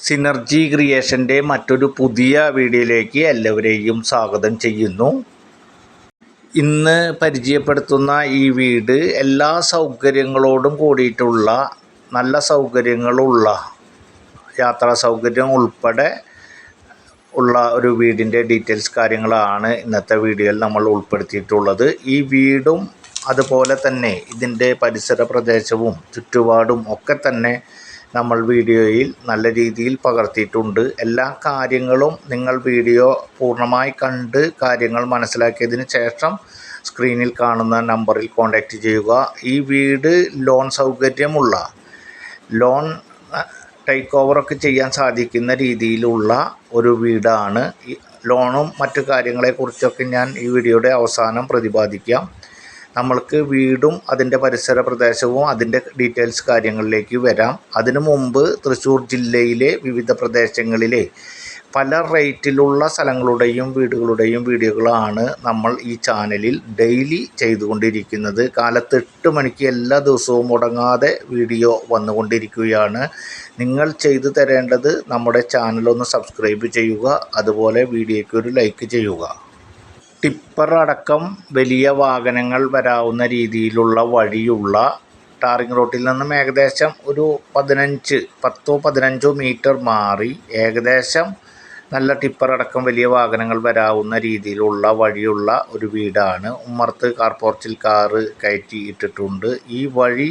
Synergy ക്രിയേഷന്റെ മറ്റൊരു പുതിയ വീഡിയോയിലേക്ക് എല്ലാവരെയും സ്വാഗതം ചെയ്യുന്നു. ഇന്ന് പരിചയപ്പെടുത്തുന്ന ഈ വീട് എല്ലാ സൗകര്യങ്ങളോടും കൂടിയിട്ടുള്ള നല്ല സൗകര്യങ്ങളുള്ള യാത്രാ സൗകര്യം ഉൾപ്പെടെ ഉള്ള ഒരു വീടിന്റെ ഡീറ്റെയിൽസ് കാര്യങ്ങളാണ് ഇന്നത്തെ വീഡിയോയിൽ നമ്മൾ ഉൾപ്പെടുത്തിയിട്ടുള്ളത്. ഈ വീടും അതുപോലെ തന്നെ ഇതിന്റെ പരിസര പ്രദേശവും ചുറ്റുപാടും ഒക്കെ തന്നെ നമ്മൾ വീഡിയോയിൽ നല്ല രീതിയിൽ പകർത്തിയിട്ടുണ്ട്. എല്ലാ കാര്യങ്ങളും നിങ്ങൾ വീഡിയോ പൂർണമായി കണ്ട് കാര്യങ്ങൾ മനസ്സിലാക്കിയതിന് ശേഷം സ്ക്രീനിൽ കാണുന്ന നമ്പറിൽ കോൺടാക്റ്റ് ചെയ്യുക. ഈ വീട് ലോൺ സൗകര്യമുള്ള ലോൺ ടേക്ക് ഓവറൊക്കെ ചെയ്യാൻ സാധിക്കുന്ന രീതിയിലുള്ള ഒരു വീടാണ്. ലോണും മറ്റു കാര്യങ്ങളെക്കുറിച്ചൊക്കെ ഞാൻ ഈ വീഡിയോയുടെ അവസാനം പ്രതിപാദിക്കാം. നമ്മൾക്ക് വീടും അതിന്റെ പരിസര പ്രദേശവും അതിന്റെ ഡീറ്റെയിൽസ് കാര്യങ്ങളിലേക്ക് വരാം. അതിനു മുമ്പ് തൃശ്ശൂർ ജില്ലയിലെ വിവിധ പ്രദേശങ്ങളിലെ പല റേറ്റിലുള്ള സ്ഥലങ്ങളുടെയും വീടുകളുടെയും വീഡിയോകളാണ് നമ്മൾ ഈ ചാനലിൽ ഡെയിലി ചെയ്തുകൊണ്ടിരിക്കുന്നത്. കാലത്ത് എട്ട് മണിക്ക് എല്ലാ ദിവസവും മുടങ്ങാതെ വീഡിയോ വന്നുകൊണ്ടിരിക്കുകയാണ്. നിങ്ങൾ ചെയ്തു തരേണ്ടത് നമ്മുടെ ചാനലൊന്ന് സബ്സ്ക്രൈബ് ചെയ്യുക അതുപോലെ വീഡിയോയ്ക്ക് ഒരു ലൈക്ക് ചെയ്യുക. ടിപ്പർ അടക്കം വലിയ വാഹനങ്ങൾ വരാവുന്ന രീതിയിലുള്ള വഴിയുള്ള ടാറിംഗ് റോട്ടിൽ നിന്നും ഏകദേശം ഒരു പതിനഞ്ച് പത്തോ പതിനഞ്ചോ മീറ്റർ മാറി ഏകദേശം നല്ല ടിപ്പർ അടക്കം വലിയ വാഹനങ്ങൾ വരാവുന്ന രീതിയിലുള്ള വഴിയുള്ള ഒരു വീടാണ്. ഉമ്മർത്ത് കാർ പോർച്ചിൽ കാറ് കയറ്റി ഇട്ടിട്ടുണ്ട് ഈ വഴി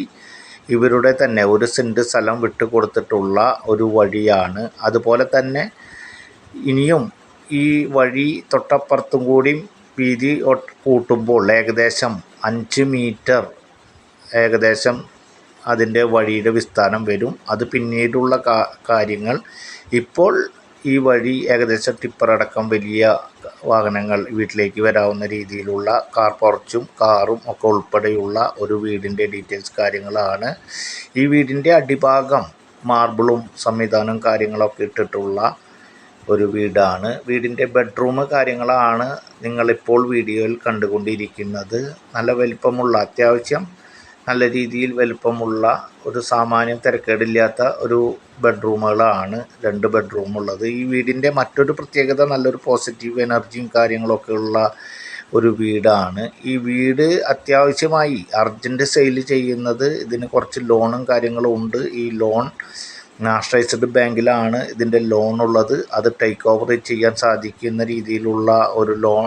ഇവരുടെ തന്നെ ഒരു സെന്റ് സ്ഥലം വിട്ട് കൊടുത്തിട്ടുള്ള ഒരു വഴിയാണ്. അതുപോലെ തന്നെ ഇനിയും ഈ വഴി തൊട്ടപ്പുറത്തും കൂടി വീതി കൂട്ടുമ്പോൾ ഏകദേശം അഞ്ച് മീറ്റർ ഏകദേശം അതിന്റെ വഴിയുടെ വിസ്താരം വരും. അത് പിന്നീടുള്ള കാര്യങ്ങൾ. ഇപ്പോൾ ഈ വഴി ഏകദേശം ടിപ്പറടക്കം വലിയ വാഹനങ്ങൾ വീട്ടിലേക്ക് വരാവുന്ന രീതിയിലുള്ള കാർ പുറച്ചും കാറും ഒക്കെ ഉൾപ്പെടെയുള്ള ഒരു വീടിന്റെ ഡീറ്റെയിൽസ് കാര്യങ്ങളാണ്. ഈ വീടിന്റെ അടിഭാഗം മാർബിളും സംവിധാനം കാര്യങ്ങളൊക്കെ ഇട്ടിട്ടുള്ള ഒരു വീടാണ്. വീടിന്റെ ബെഡ്റൂം കാര്യങ്ങളാണ് നിങ്ങളിപ്പോൾ വീഡിയോയിൽ കണ്ടുകൊണ്ടിരിക്കുന്നത്. നല്ല വലിപ്പമുള്ള അത്യാവശ്യം നല്ല രീതിയിൽ വലിപ്പമുള്ള ഒരു സാമാന്യം തിരക്കേടില്ലാത്ത ഒരു ബെഡ്റൂമുകളാണ് രണ്ട് ബെഡ്റൂം ഉള്ളത് ഈ വീടിന്റെ മറ്റൊരു പ്രത്യേകത നല്ലൊരു പോസിറ്റീവ് എനർജിയും കാര്യങ്ങളൊക്കെ ഉള്ള ഒരു വീടാണ്. ഈ വീട് അത്യാവശ്യമായി അർജന്റ് സെയിൽ ചെയ്യുന്നത്. ഇതിന് കുറച്ച് ലോണും കാര്യങ്ങളും ഉണ്ട്. ഈ ലോൺ നാഷണലൈസ്ഡ് ബാങ്കിലാണ് ഇതിന്റെ ഉള്ളത്. അത് ടേക്ക് ഓവർ ചെയ്യാൻ സാധിക്കുന്ന രീതിയിലുള്ള ഒരു ലോൺ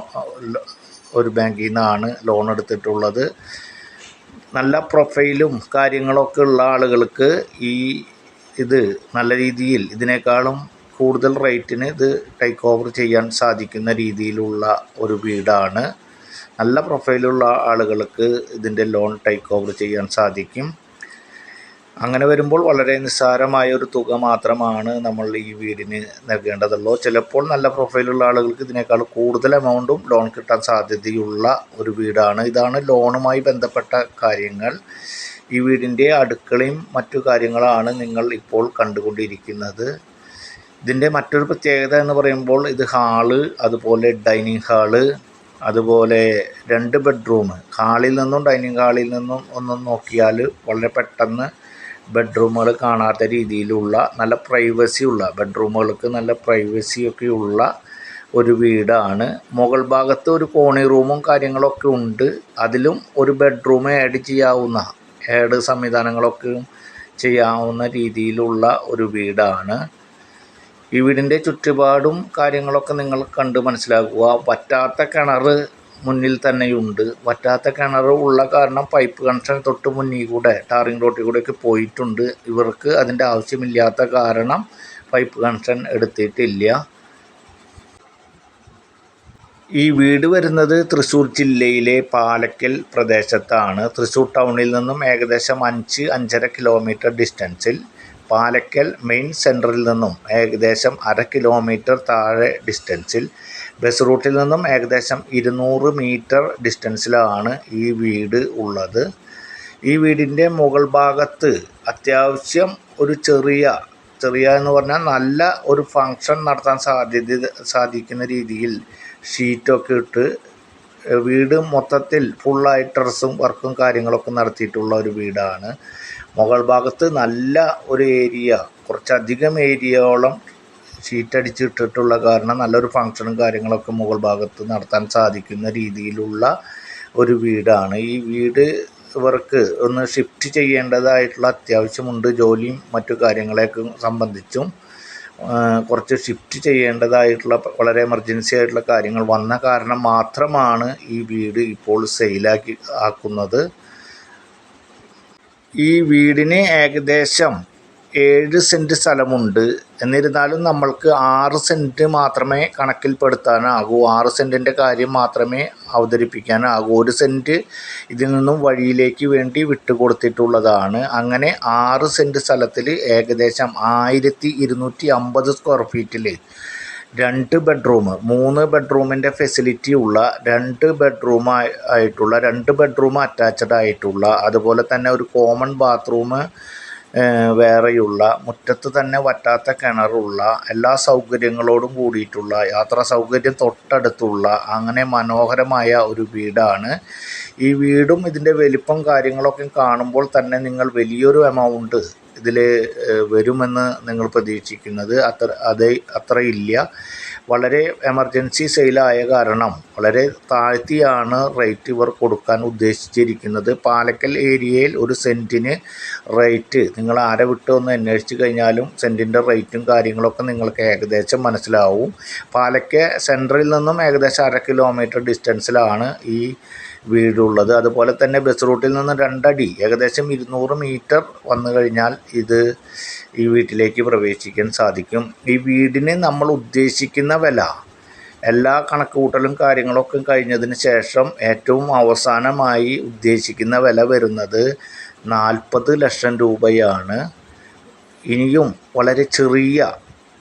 ഒരു ബാങ്കിൽ നിന്നാണ് ലോൺ എടുത്തിട്ടുള്ളത്. നല്ല പ്രൊഫൈലും കാര്യങ്ങളൊക്കെ ഉള്ള ആളുകൾക്ക് ഈ ഇത് നല്ല രീതിയിൽ ഇതിനേക്കാളും കൂടുതൽ റേറ്റിന് ഇത് ടേക്ക് ഓവർ ചെയ്യാൻ സാധിക്കുന്ന രീതിയിലുള്ള ഒരു വീടാണ്. നല്ല പ്രൊഫൈലുള്ള ആളുകൾക്ക് ഇതിന്റെ ലോൺ ടേക്ക് ഓവർ ചെയ്യാൻ സാധിക്കും. അങ്ങനെ വരുമ്പോൾ വളരെ നിസ്സാരമായ ഒരു തുക മാത്രമാണ് നമ്മൾ ഈ വീടിന് നൽകേണ്ടതുള്ളൂ. ചിലപ്പോൾ നല്ല പ്രൊഫൈലുള്ള ആളുകൾക്ക് ഇതിനേക്കാൾ കൂടുതൽ എമൗണ്ടും ലോൺ കിട്ടാൻ സാധ്യതയുള്ള ഒരു വീടാണ്. ഇതാണ് ലോണുമായി ബന്ധപ്പെട്ട കാര്യങ്ങൾ. ഈ വീടിന്റെ അടുക്കളയും മറ്റു കാര്യങ്ങളാണ് നിങ്ങൾ ഇപ്പോൾ കണ്ടുകൊണ്ടിരിക്കുന്നത്. ഇതിന്റെ മറ്റൊരു പ്രത്യേകത എന്ന് പറയുമ്പോൾ ഇത് ഹാൾ അതുപോലെ ഡൈനിങ് ഹാൾ അതുപോലെ രണ്ട് ബെഡ്റൂം ഹാളിൽ നിന്നും ഡൈനിങ് ഹാളിൽ നിന്നും ഒന്ന് നോക്കിയാൽ വളരെ പെട്ടെന്ന് ബെഡ്റൂമുകൾ കാണാത്ത രീതിയിലുള്ള നല്ല പ്രൈവസി ഉള്ള ബെഡ്റൂമുകൾക്ക് നല്ല പ്രൈവസിയൊക്കെ ഉള്ള ഒരു വീടാണ്. മുകൾ ഭാഗത്ത് ഒരു കോണി റൂമും കാര്യങ്ങളൊക്കെ ഉണ്ട്. അതിലും ഒരു ബെഡ്റൂം ആഡ് ചെയ്യാവുന്ന ആഡ് സംവിധാനങ്ങളൊക്കെ ചെയ്യാവുന്ന രീതിയിലുള്ള ഒരു വീടാണ്. ഈ വീടിന്റെ ചുറ്റുപാടും കാര്യങ്ങളൊക്കെ നിങ്ങൾ കണ്ട് മനസ്സിലാക്കുക. പറ്റാത്ത കിണർ മുന്നിൽ തന്നെയുണ്ട്. വറ്റാത്ത കിണർ ഉള്ള കാരണം പൈപ്പ് കണക്ഷൻ തൊട്ട് മുന്നിൽ കൂടെ ടാറിങ് റോട്ടിൽ കൂടെയൊക്കെ പോയിട്ടുണ്ട്. ഇവർക്ക് അതിന്റെ ആവശ്യമില്ലാത്ത കാരണം പൈപ്പ് കണക്ഷൻ എടുത്തിട്ടില്ല. ഈ വീട് വരുന്നത് തൃശ്ശൂർ ജില്ലയിലെ പാലക്കൽ പ്രദേശത്താണ്. തൃശ്ശൂർ ടൗണിൽ നിന്നും ഏകദേശം അഞ്ച് അഞ്ചര കിലോമീറ്റർ ഡിസ്റ്റൻസിൽ പാലക്കൽ മെയിൻ സെന്ററിൽ നിന്നും ഏകദേശം അര കിലോമീറ്റർ താഴെ ഡിസ്റ്റൻസിൽ. ബസ് റൂട്ടിൽ നിന്നും ഏകദേശം ഇരുന്നൂറ് മീറ്റർ ഡിസ്റ്റൻസിലാണ് ഈ വീട് ഉള്ളത്. ഈ വീടിന്റെ മുകൾ ഭാഗത്ത് അത്യാവശ്യം ഒരു ചെറിയ ചെറിയ എന്ന് പറഞ്ഞാൽ നല്ല ഒരു ഫങ്ഷൻ നടത്താൻ സാധ്യത സാധിക്കുന്ന രീതിയിൽ ഷീറ്റൊക്കെ ഇട്ട് വീട് മൊത്തത്തിൽ ഫുള്ളായി ടെറസും വർക്കും കാര്യങ്ങളൊക്കെ നടത്തിയിട്ടുള്ള ഒരു വീടാണ്. മുകൾ ഭാഗത്ത് നല്ല ഒരു ഏരിയ കുറച്ചധികം ഏരിയയോളം ഷീറ്റ് അടിച്ചിട്ടിട്ടുള്ള കാരണം നല്ലൊരു ഫങ്ഷനും കാര്യങ്ങളൊക്കെ മുകൾ ഭാഗത്ത് നടത്താൻ സാധിക്കുന്ന രീതിയിലുള്ള ഒരു വീടാണ്. ഈ വീട് ഇവർക്ക് ഒന്ന് ഷിഫ്റ്റ് ചെയ്യേണ്ടതായിട്ടുള്ള അത്യാവശ്യമുണ്ട്. ജോലിയും മറ്റു കാര്യങ്ങളെയൊക്കെ സംബന്ധിച്ചും കുറച്ച് ഷിഫ്റ്റ് ചെയ്യേണ്ടതായിട്ടുള്ള വളരെ എമർജൻസി ആയിട്ടുള്ള കാര്യങ്ങൾ വന്ന കാരണം മാത്രമാണ് ഈ വീട് ഇപ്പോൾ സെയിലാക്കി ആക്കുന്നത്. ഈ വീടിന് ഏകദേശം ഏഴ് സെന്റ് സ്ഥലമുണ്ട്. എന്നിരുന്നാലും നമ്മൾക്ക് ആറ് സെന്റ് മാത്രമേ കണക്കിൽപ്പെടുത്താനാകൂ. ആറ് സെന്റിന്റെ കാര്യം മാത്രമേ അവതരിപ്പിക്കാനാകൂ. ഒരു സെന്റ് ഇതിൽ നിന്നും വഴിയിലേക്ക് വേണ്ടി വിട്ടുകൊടുത്തിട്ടുള്ളതാണ്. അങ്ങനെ ആറ് സെന്റ് സ്ഥലത്തിൽ ഏകദേശം ആയിരത്തി ഇരുന്നൂറ്റി അമ്പത് സ്ക്വയർ ഫീറ്റിൽ രണ്ട് ബെഡ്റൂം മൂന്ന് ബെഡ്റൂമിന്റെ ഫെസിലിറ്റി ഉള്ള രണ്ട് ബെഡ്റൂം ആയിട്ടുള്ള രണ്ട് ബെഡ്റൂം അറ്റാച്ച്ഡ് ആയിട്ടുള്ള അതുപോലെ തന്നെ ഒരു കോമൺ ബാത്റൂം വേറെയുള്ള മുറ്റത്ത് തന്നെ വറ്റാത്ത കിണറുള്ള എല്ലാ സൗകര്യങ്ങളോടും കൂടിയിട്ടുള്ള യാത്രാ സൗകര്യം തൊട്ടടുത്തുള്ള അങ്ങനെ മനോഹരമായ ഒരു വീടാണ്. ഈ വീടും ഇതിന്റെ വലിപ്പം കാര്യങ്ങളൊക്കെ കാണുമ്പോൾ തന്നെ നിങ്ങൾ വലിയൊരു എമൗണ്ട് ഇതിൽ വരുമെന്ന് നിങ്ങൾ പ്രതീക്ഷിക്കുന്നത് അത്ര അത് അത്രയില്ല. വളരെ എമർജൻസി സെയിലായ കാരണം വളരെ താഴ്ത്തിയാണ് റേറ്റ് ഇവർ കൊടുക്കാൻ ഉദ്ദേശിച്ചിരിക്കുന്നത്. പാലക്കൽ ഏരിയയിൽ ഒരു സെന്റിന് റേറ്റ് നിങ്ങൾ ആരെ വിട്ട് ഒന്ന് അന്വേഷിച്ച് കഴിഞ്ഞാലും സെന്റിന്റെ റേറ്റും കാര്യങ്ങളൊക്കെ നിങ്ങൾക്ക് ഏകദേശം മനസ്സിലാവും. പാലക്കെ സെൻട്രലിൽ നിന്നും ഏകദേശം അര കിലോമീറ്റർ ഡിസ്റ്റൻസിലാണ് ഈ വീടുള്ളത്. അതുപോലെ തന്നെ ബസ് റൂട്ടിൽ നിന്ന് രണ്ടടി ഏകദേശം ഇരുന്നൂറ് മീറ്റർ വന്നു കഴിഞ്ഞാൽ ഇത് ഈ വീട്ടിലേക്ക് പ്രവേശിക്കാൻ സാധിക്കും. ഈ വീടിന് നമ്മൾ ഉദ്ദേശിക്കുന്ന വില എല്ലാ കണക്കുകൂട്ടലും കാര്യങ്ങളൊക്കെ കഴിഞ്ഞതിന് ശേഷം ഏറ്റവും അവസാനമായി ഉദ്ദേശിക്കുന്ന വില വരുന്നത് നാൽപ്പത് ലക്ഷം രൂപയാണ്. ഇനിയും വളരെ ചെറിയ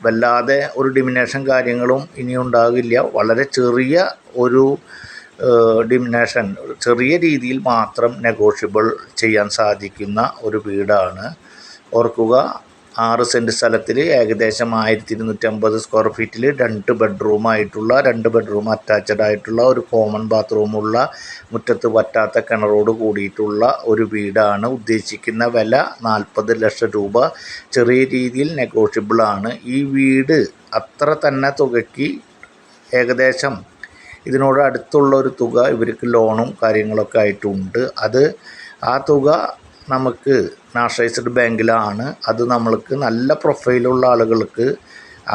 വല്ലാതെ ഒരു ഡിമിനേഷൻ കാര്യങ്ങളും ഇനി ഉണ്ടാകില്ല വളരെ ചെറിയ ഒരു ഡിമിനേഷൻ ചെറിയ രീതിയിൽ മാത്രം നെഗോഷ്യബിൾ ചെയ്യാൻ സാധിക്കുന്ന ഒരു വീടാണ്. ഓർക്കുക ആറ് സെന്റ് സ്ഥലത്തിൽ ഏകദേശം ആയിരത്തി ഇരുന്നൂറ്റമ്പത് സ്ക്വയർ ഫീറ്റിൽ രണ്ട് ബെഡ്റൂമായിട്ടുള്ള രണ്ട് ബെഡ്റൂം അറ്റാച്ച്ഡ് ആയിട്ടുള്ള ഒരു കോമൺ ബാത്റൂമുള്ള മുറ്റത്ത് പറ്റാത്ത കിണറോട് കൂടിയിട്ടുള്ള ഒരു വീടാണ്. ഉദ്ദേശിക്കുന്ന വില നാൽപ്പത് ലക്ഷം രൂപ. ചെറിയ രീതിയിൽ നെഗോഷ്യബിളാണ് ഈ വീട് അത്ര തന്നെ തുകയ്ക്ക് ഏകദേശം ഇതിനോട് അടുത്തുള്ള ഒരു തുക ഇവർക്ക് ലോണും കാര്യങ്ങളൊക്കെ ആയിട്ടുണ്ട്. അത് ആ തുക നമുക്ക് നാഷണലൈസ്ഡ് ബാങ്കിലാണ്. അത് നമ്മൾക്ക് നല്ല പ്രൊഫൈലുള്ള ആളുകൾക്ക്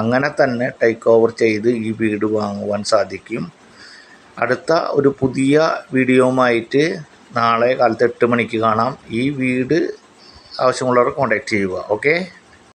അങ്ങനെ തന്നെ ടേക്ക് ഓവർ ചെയ്ത് ഈ വീട് വാങ്ങുവാൻ സാധിക്കും. അടുത്ത ഒരു പുതിയ വീഡിയോവുമായിട്ട് നാളെ കാലത്ത് എട്ട് മണിക്ക് കാണാം. ഈ വീട് ആവശ്യമുള്ളവർ കോൺടാക്റ്റ് ചെയ്യുക. ഓക്കെ